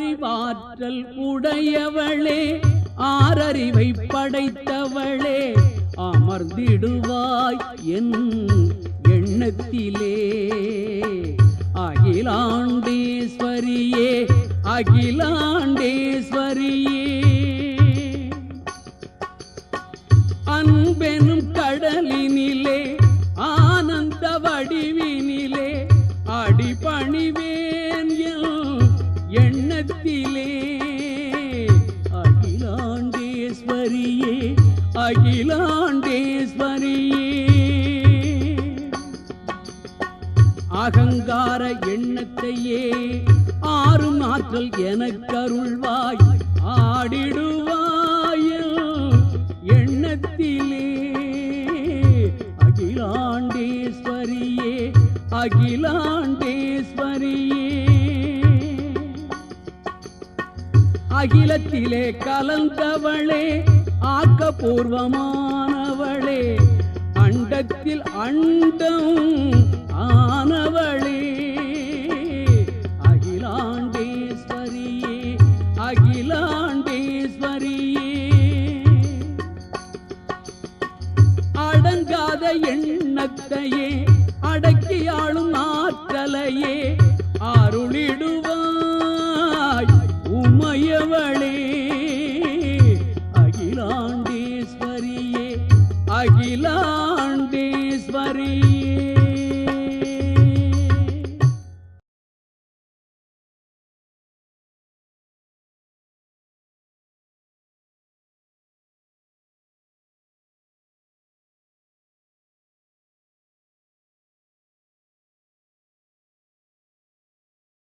அறிவாற்றல் உடையவளே ஆறறிவை படைத்தவளே அமர்ந்திடுவாய் என் எண்ணத்திலே. அகிலாண்டேஸ்வரியே அகிலாண்டேஸ்வரியே. அன்பெனும் கடலினிலே ஆனந்த வடிவில் எண்ணத்திலே அகிலாண்டேஸ்வரியே அகிலாண்டேஸ்வரியே. அகங்கார எண்ணத்தையே ஆறும் ஆற்றல் எனக்கருள்வாய் ஆடிடுவாயில் எண்ணத்திலே. அகிலாண்டேஸ்வரியே அகிலாண்டேஸ்வரியே. அகிலத்திலே கலந்தவளே ஆக்கப்பூர்வமானவளே. அண்டத்தில் அண்டம் ஆனவளே. அகிலாண்டேஸ்வரியே அகிலாண்டேஸ்வரியே. அடங்காத எண்ணத்தையே அடக்கியாளும் ण्डीश्व